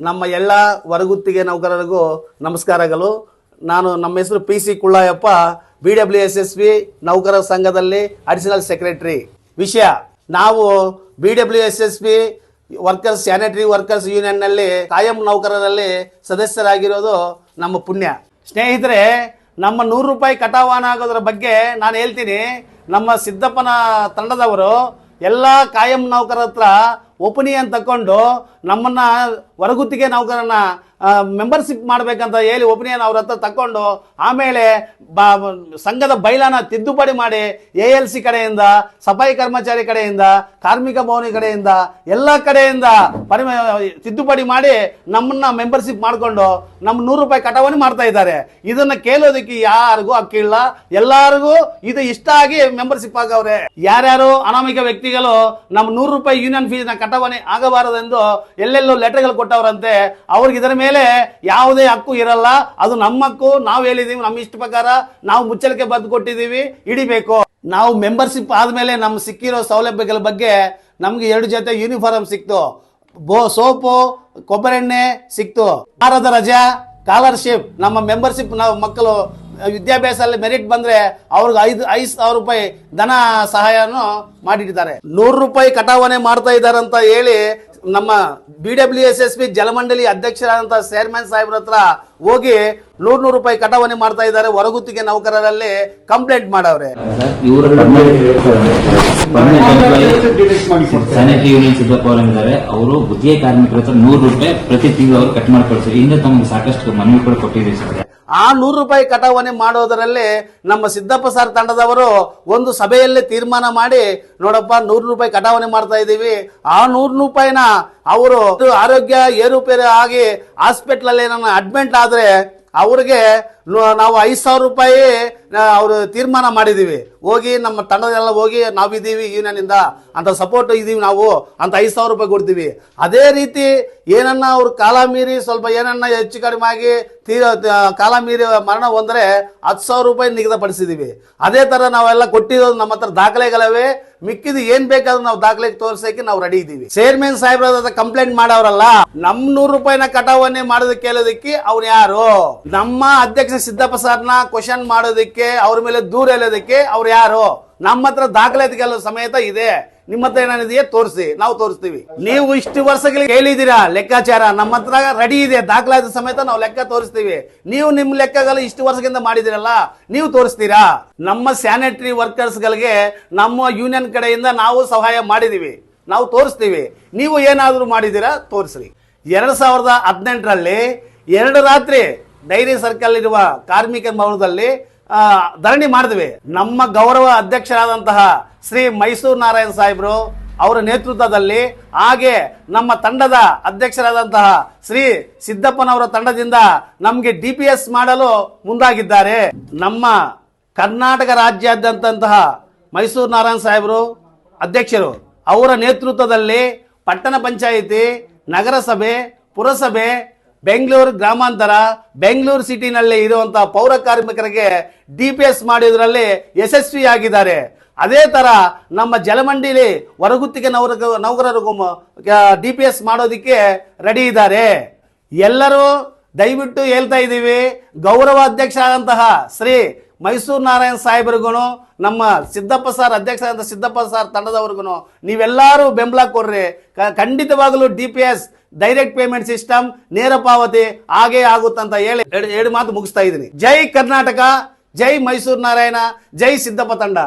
ನಮ್ಮ ಎಲ್ಲ ಹೊರಗುತ್ತಿಗೆ ನೌಕರರಿಗೂ ನಮಸ್ಕಾರಗಳು. ನಾನು ನಮ್ಮ ಹೆಸರು P C Kullayappa B W S S V ನೌಕರರ ಸಂಘದಲ್ಲಿ ಅಡಿಷನಲ್ ಸೆಕ್ರೆಟರಿ ವಿಷಯ, ನಾವು B W S S V workers sanitary workers ಯೂನಿಯನ್ನಲ್ಲಿ ಕಾಯಂ ನೌಕರರಲ್ಲಿ ಸದಸ್ಯರಾಗಿರೋದು ನಮ್ಮ ಪುಣ್ಯ. ಸ್ನೇಹಿತರೆ, ನಮ್ಮ ನೂರು ರೂಪಾಯಿ ಕಟಾವಾನ ಆಗೋದ್ರ ಬಗ್ಗೆ ನಾನು ಹೇಳ್ತೀನಿ. ನಮ್ಮ ಸಿದ್ದಪ್ಪನ ತಂಡದವರು ಎಲ್ಲ ಕಾಯಂ ನೌಕರ ಹತ್ರ ಒಪಿನಿಯನ್ ತಗೊಂಡು ನಮ್ಮನ್ನ ಹೊರಗುತ್ತಿಗೆ ನೌಕರನ್ನ ಮೆಂಬರ್ಶಿಪ್ ಮಾಡಬೇಕಂತ ಹೇಳಿ ಒಪಿನಿಯನ್ ಅವ್ರ ಹತ್ರ ತಕೊಂಡು ಆಮೇಲೆ ಬಾ, ಸಂಘದ ಬೈಲಾನ ತಿದ್ದುಪಡಿ ಮಾಡಿ ಎ ಎಲ್ ಸಿ ಕಡೆಯಿಂದ, ಸಫಾಯಿ ಕರ್ಮಚಾರಿ ಕಡೆಯಿಂದ, ಕಾರ್ಮಿಕ ಭವನಿ ಕಡೆಯಿಂದ, ಎಲ್ಲ ಕಡೆಯಿಂದ ಪರಿಮ, ತಿದ್ದುಪಡಿ ಮಾಡಿ ನಮ್ಮನ್ನ ಮೆಂಬರ್ಶಿಪ್ ಮಾಡಿಕೊಂಡು ನಮ್ಮ ನೂರು ರೂಪಾಯಿ ಕಟಾವಣೆ ಮಾಡ್ತಾ ಇದ್ದಾರೆ. ಇದನ್ನ ಕೇಳೋದಕ್ಕೆ ಯಾರಿಗೂ ಅಕ್ಕಿಲ್ಲ ಎಲ್ಲರಿಗೂ ಇದು ಇಷ್ಟ ಆಗಿ ಮೆಂಬರ್ಶಿಪ್ ಆಗವ್ರೆ. ಯಾರ್ಯಾರು ಅನಾಮಿಕ ವ್ಯಕ್ತಿಗಳು ನಮ್ಮ ನೂರು ರೂಪಾಯಿ ಯೂನಿಯನ್ ಫೀಸ್ನ ಕಟಾವಣೆ ಆಗಬಾರದೆಂದು ಎಲ್ಲೆಲ್ಲೋ ಲೆಟರ್ಗಳು ಕೊಟ್ಟವರಂತೆ ಅವ್ರಿಗೆ ಇದರ ಮೇಲೆ ಯಾವುದೇ ಹಕ್ಕು ಇರಲ್ಲ. ಅದು ನಮ್ಮ ಹಕ್ಕು. ನಾವು ಹೇಳಿದೀವಿ ನಮ್ಮ ಇಷ್ಟ ಪ್ರಕಾರ ನಾವು ಮುಚ್ಚಳಿಕೆ ಬದ್ದು ಕೊಟ್ಟಿದ್ದೀವಿ. ಹಿಡಿಬೇಕು. ನಾವು ಮೆಂಬರ್ಶಿಪ್ ಆದ್ಮೇಲೆ ನಮ್ಗೆ ಸಿಕ್ಕಿರೋ ಸೌಲಭ್ಯಗಳ ಬಗ್ಗೆ ನಮ್ಗೆ ಎರಡು ಜೊತೆ ಯೂನಿಫಾರ್ಮ್ ಸಿಕ್ತು. ಬೋ, ಸೋಪು ಕೊಬ್ಬರೆಣ್ಣೆ ಸಿಕ್ತು. ವಾರದ ರಜಾ ಸ್ಕಾಲರ್ಶಿಪ್ ನಮ್ಮ ಮೆಂಬರ್ಶಿಪ್ ನಾವು ಮಕ್ಕಳು ವಿದ್ಯಾಭ್ಯಾಸದಲ್ಲಿ ಮೆರಿಟ್ ಬಂದ್ರೆ ಅವ್ರಿಗೆ ಐದು ಐದು ಸಾವಿರ ರೂಪಾಯಿ ಧನ ಸಹಾಯನು ಮಾಡಿಟ್ಟಿದ್ದಾರೆ. ನೂರು ರೂಪಾಯಿ ಕಟಾವಣೆ ಮಾಡ್ತಾ ಇದ್ದಾರೆ ಅಂತ ಹೇಳಿ ನಮ್ಮ B W S S B ಜಲಮಂಡಳಿ ಅಧ್ಯಕ್ಷರಾದಂತಹ ಚೇರ್ಮನ್ ಸಾಹೇಬ್ರ ಹತ್ರ ಹೋಗಿ ನೂರ್ ನೂರು ರೂಪಾಯಿ ಕಟಾವಣೆ ಮಾಡ್ತಾ ಇದ್ದಾರೆ. ಹೊರಗುತ್ತಿಗೆ ನೌಕರರಲ್ಲಿ ಕಂಪ್ಲೇಂಟ್ ಮಾಡವ್ರೆ. ಅವರು ಕಾರ್ಮಿಕರ ಹತ್ರ ನೂರು ರೂಪಾಯಿ ಪ್ರತಿ ತಿಂಗಳು ಅವರು ಕಟ್ ಮಾಡ್ಕೊಳ್ತಾರೆ. ಇನ್ನೂ ತಮಗೆ ಸಾಕಷ್ಟು ಮನವಿ ಕೂಡ ಕೊಟ್ಟಿದ್ದೀವಿ ಸರ್. ಆ ನೂರು ರೂಪಾಯಿ ಕಟಾವಣೆ ಮಾಡೋದರಲ್ಲಿ ನಮ್ಮ ಸಿದ್ದಪ್ಪ ಸರ್ ತಂಡದವರು ಒಂದು ಸಭೆಯಲ್ಲೇ ತೀರ್ಮಾನ ಮಾಡಿ, ನೋಡಪ್ಪ, ನೂರು ರೂಪಾಯಿ ಕಟಾವಣೆ ಮಾಡ್ತಾ ಇದ್ದೀವಿ. ಆ ನೂರು ರೂಪಾಯಿನ ಅವರು ಆರೋಗ್ಯ ಏರುಪೇರು ಆಗಿ ಹಾಸ್ಪಿಟ್ಲಲ್ಲಿ ಅಡ್ಮಿಂಟ್ ಅಡ್ಮಿಟ್ ಆದ್ರೆ ಅವ್ರಿಗೆ ನಾವು ಐದು ಸಾವಿರ ರೂಪಾಯಿ ಅವರು ತೀರ್ಮಾನ ಮಾಡಿದ್ದೀವಿ ಹೋಗಿ ನಮ್ಮ ತಂಡದೆಲ್ಲ ಹೋಗಿ ನಾವಿದ್ದೀವಿ ಯೂನಿಯನ್ ಇಂದ ಅಂತ ಸಪೋರ್ಟ್ ಇದ್ದೀವಿ ನಾವು. ಅಂತ ಐದು ಸಾವಿರ ರೂಪಾಯಿ ಕೊಡ್ತೀವಿ. ಅದೇ ರೀತಿ ಏನನ್ನ ಅವ್ರು ಕಾಲ ಮೀರಿ ಸ್ವಲ್ಪ ಏನನ್ನ ಹೆಚ್ಚು ಕಡಿಮೆ ಆಗಿ ತೀರ ಕಾಲ ಮೀರಿ ಮರಣ ಹೊಂದ್ರೆ ಹತ್ತು ಸಾವಿರ ರೂಪಾಯಿ ನಿಗದಿಪಡಿಸಿದೀವಿ. ಅದೇ ಥರ ನಾವೆಲ್ಲ ಕೊಟ್ಟಿರೋದು ನಮ್ಮ ಹತ್ರ ದಾಖಲೆಗಳವೇ. ಮಿಕ್ಕಿದ ಏನ್ ಬೇಕಾದ್ರೂ ನಾವು ದಾಖಲೆಗೆ ತೋರಿಸಕ್ಕೆ ನಾವು ರೆಡಿ ಇದ್ದೀವಿ ಚೇರ್ಮನ್ ಸಾಹೇಬ್ರ ಕಂಪ್ಲೇಂಟ್ ಮಾಡವ್ರಲ್ಲ ನಮ್ ನೂರು ರೂಪಾಯಿನ ಕಟಾವನ್ನೇ ಮಾಡೋದಕ್ಕೆ ಕೇಳೋದಕ್ಕೆ ಅವ್ರು ಯಾರು? ನಮ್ಮ ಅಧ್ಯಕ್ಷ ಸಿದ್ದಪ್ಪ ಸರ್ನ ಕ್ವಶನ್ ಮಾಡೋದಕ್ಕೆ, ಅವ್ರ ಮೇಲೆ ದೂರ ಹೇಳೋದಕ್ಕೆ ಅವ್ರು ಯಾರು? ನಮ್ಮ ಹತ್ರ ದಾಖಲಾತಿಗೆಲ್ಲ ಸಮೇತ ಇದೆ. ನಿಮ್ಮ ಹತ್ರ ತೋರಿಸಿ. ನಾವು ತೋರಿಸ್ತೀವಿ. ನೀವು ಇಷ್ಟು ವರ್ಷಗಳಿಗೆ ಹೇಳಿದೀರಾ ಲೆಕ್ಕಾಚಾರ. ನಮ್ಮ ಹತ್ರ ರೆಡಿ ಇದೆ. ದಾಖಲಾತಿ ಸಮೇತ ನಾವು ಲೆಕ್ಕ ತೋರಿಸ್ತೀವಿ. ನೀವು ನಿಮ್ ಲೆಕ್ಕಗಳು ಇಷ್ಟು ವರ್ಷದಿಂದ ಮಾಡಿದಿರಲ್ಲ ನೀವು ತೋರಿಸ್ತೀರಾ? ನಮ್ಮ ಸ್ಯಾನಿಟರಿ ವರ್ಕರ್ಸ್ ಗಳಿಗೆ ನಮ್ಮ ಯೂನಿಯನ್ ಕಡೆಯಿಂದ ನಾವು ಸಹಾಯ ಮಾಡಿದೀವಿ ನಾವು ತೋರಿಸ್ತೀವಿ. ನೀವು ಏನಾದರೂ ಮಾಡಿದ್ದೀರಾ? ತೋರಿಸ್ರಿ. ಎರಡು ಸಾವಿರದ ಹದಿನೆಂಟರಲ್ಲಿ ಎರಡು ರಾತ್ರಿ ಡೈರಿ ಸರ್ಕಲ್ ಇರುವ ಕಾರ್ಮಿಕ ಭವನದಲ್ಲಿ ಧರಣಿ ಮಾಡಿದ್ವಿ. ನಮ್ಮ ಗೌರವ ಅಧ್ಯಕ್ಷರಾದಂತಹ ಶ್ರೀ ಮೈಸೂರು ನಾರಾಯಣ ಸಾಹೇಬ್ರು ಅವರ ನೇತೃತ್ವದಲ್ಲಿ, ಹಾಗೆ ನಮ್ಮ ತಂಡದ ಅಧ್ಯಕ್ಷರಾದಂತಹ ಶ್ರೀ ಸಿದ್ದಪ್ಪನವರ ತಂಡದಿಂದ ನಮಗೆ ಡಿ ಪಿ ಎಸ್ ಮಾಡಲು ಮುಂದಾಗಿದ್ದಾರೆ. ನಮ್ಮ ಕರ್ನಾಟಕ ರಾಜ್ಯಾದ್ಯಂತಹ ಮೈಸೂರು ನಾರಾಯಣ ಸಾಹೇಬರು ಅಧ್ಯಕ್ಷರು, ಅವರ ನೇತೃತ್ವದಲ್ಲಿ ಪಟ್ಟಣ ಪಂಚಾಯಿತಿ, ನಗರಸಭೆ, ಪುರಸಭೆ ಬೆಂಗಳೂರು ಗ್ರಾಮಾಂತರ, ಬೆಂಗಳೂರು ಸಿಟಿನಲ್ಲಿ ಇರುವಂತಹ ಪೌರ ಕಾರ್ಮಿಕರಿಗೆ ಡಿ ಪಿ ಎಸ್ ಮಾಡಿದ್ರಲ್ಲಿ ಯಶಸ್ವಿಯಾಗಿದ್ದಾರೆ. ಅದೇ ತರ ನಮ್ಮ ಜಲಮಂಡಿಲಿ ಹೊರಗುತ್ತಿಗೆ ನೌಕರ ನೌಕರರಿಗೂ ಡಿ ಪಿ ಎಸ್ ಮಾಡೋದಕ್ಕೆ ರೆಡಿ ಇದ್ದಾರೆ. ಎಲ್ಲರೂ ದಯವಿಟ್ಟು ಹೇಳ್ತಾ ಇದ್ದೀವಿ ಗೌರವ ಅಧ್ಯಕ್ಷ ಆದಂತಹ ಶ್ರೀ ಮೈಸೂರು ನಾರಾಯಣ ಸಾಹೇಬ್ರಿಗೂ ನಮ್ಮ ಸಿದ್ದಪ್ಪ ಸರ್ ಅಧ್ಯಕ್ಷ ಆದಂತ ಸಿದ್ದಪ್ಪ ಸಾರ್ ತಂಡದವ್ರಿಗೂ ನೀವೆಲ್ಲರೂ ಬೆಂಬಲ ಕೊಡ್ರಿ. ಖಂಡಿತವಾಗಲೂ D P S direct payment system ನೇರ ಪಾವತಿ ಹಾಗೇ ಆಗುತ್ತಂತ ಹೇಳಿ ಎರಡು ಮಾತು ಮುಗಿಸ್ತಾ ಇದ್ದೀನಿ. ಜೈ ಕರ್ನಾಟಕ, ಜೈ ಮೈಸೂರು ನಾರಾಯಣ, ಜೈ ಸಿದ್ದಪ್ಪ ತಂಡ.